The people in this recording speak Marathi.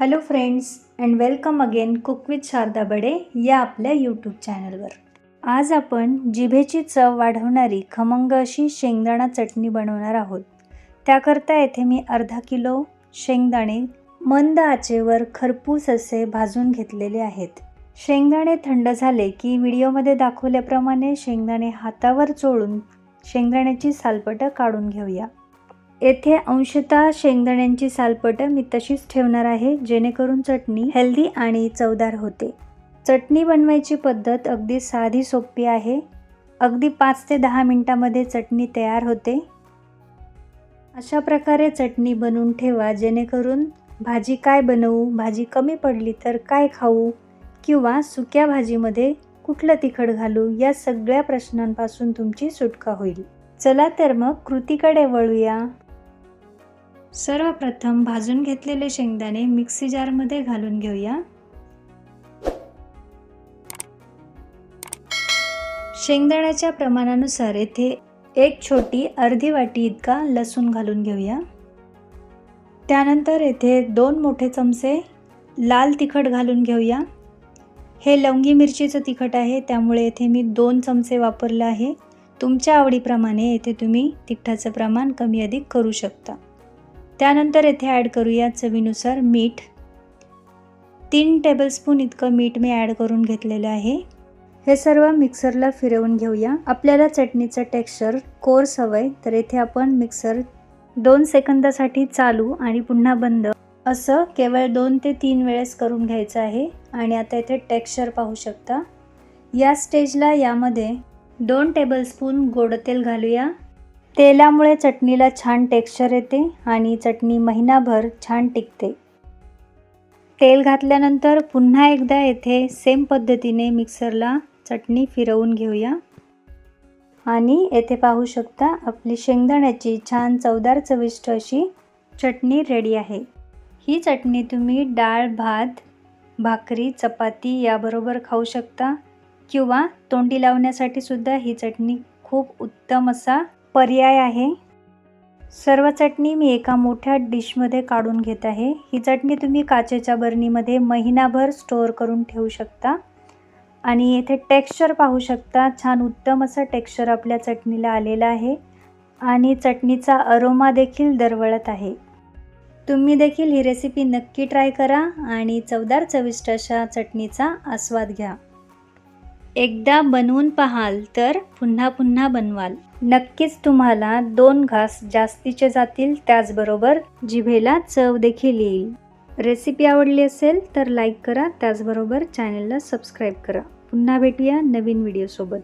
Hello friends and welcome again cook with Sharda Bade या आपल्या यूट्यूब चॅनलवर आज आपण जिभेची चव वाढवणारी खमंग अशी शेंगदाणा चटणी बनवणार आहोत. त्याकरता येथे मी अर्धा किलो शेंगदाणे मंद आचेवर खरपूस असे भाजून घेतलेले आहेत. शेंगदाणे थंड झाले की व्हिडिओमध्ये दाखवल्याप्रमाणे शेंगदाणे हातावर चोळून शेंगदाण्याची सालपटं काढून घेऊया. येथे अंशतः शेंगदाण्यांची सालपटं मी तशीच ठेवणार आहे जेणेकरून चटणी हेल्दी आणि चवदार होते. चटणी बनवायची पद्धत अगदी साधी सोपी आहे. अगदी पाच ते दहा मिनटामध्ये चटणी तयार होते. अशा प्रकारे चटणी बनवून ठेवा जेणेकरून भाजी काय बनवू भाजी कमी पडली तर काय खाऊ किंवा सुक्या भाजीमध्ये कुठलं तिखट घालू या सगळ्या प्रश्नांपासून तुमची सुटका होईल. चला तर मग कृतीकडे वळूया. सर्वप्रथम भाजून घेतलेले शेंगदाणे मिक्सी जारमध्ये घालून घेऊया. शेंगदाण्याच्या प्रमाणानुसार येथे एक छोटी अर्धी वाटी इतका लसूण घालून घेऊया. त्यानंतर येथे दोन मोठे चमचे लाल तिखट घालून घेऊया. हे लवंगी मिरचीचं तिखट आहे त्यामुळे येथे मी दोन चमचे वापरले आहे. तुमच्या आवडीप्रमाणे येथे तुम्ही तिखटाचं प्रमाण कमी अधिक करू शकता. त्यानंतर येथे ॲड करूया चवीनुसार मीठ. तीन टेबलस्पून इतकं मीठ मी ॲड करून घेतलेलं आहे. हे सर्व मिक्सरला फिरवून घेऊया. आपल्याला चटणीचं टेक्स्चर कोर्स हवं आहे तर येथे आपण मिक्सर दोन सेकंदासाठी चालू आणि पुन्हा बंद. असं केवळ दोन ते तीन वेळेस करून घ्यायचं आहे आणि आता इथे टेक्स्चर पाहू शकता. या स्टेजला यामध्ये दोन टेबलस्पून गोड तेल घालूया. तेलामुळे चटणीला छान टेक्स्चर येते आणि चटणी महिनाभर छान टिकते. तेल घातल्यानंतर पुन्हा एकदा येथे सेम पद्धतीने मिक्सरला चटणी फिरवून घेऊया. आणि येथे पाहू शकता आपली शेंगदाण्याची छान चवदार चविष्ट अशी चटणी रेडी आहे. ही चटणी तुम्ही डाळ भात भाकरी चपाती याबरोबर खाऊ शकता किंवा तोंडी लावण्यासाठी सुद्धा ही चटणी खूप उत्तम असा पर्याय आहे. सर्व चटणी मी एका मोठ्या डिशमध्ये काढून घेत आहे. ही चटणी तुम्ही काचेच्या बरणीमध्ये महिनाभर स्टोअर करून ठेवू शकता. आणि येथे टेक्स्चर पाहू शकता छान उत्तम असं टेक्स्चर आपल्या चटणीला आलेलं आहे. आणि चटणीचा अरोमा देखील दरवळत आहे. तुम्ही देखील ही रेसिपी नक्की ट्राय करा आणि चवदार चविष्ट अशा चटणीचा आस्वाद घ्या. एकदा बनवून पाहाल तर पुन्हा पुन्हा बनवाल. नक्कीच तुम्हाला दोन घास जास्तीचे जातील त्याचबरोबर जिभेला चव देखील येईल. रेसिपी आवडली असेल तर लाईक करा त्याचबरोबर चॅनलला सबस्क्राईब करा. पुन्हा भेटूया नवीन व्हिडिओसोबत.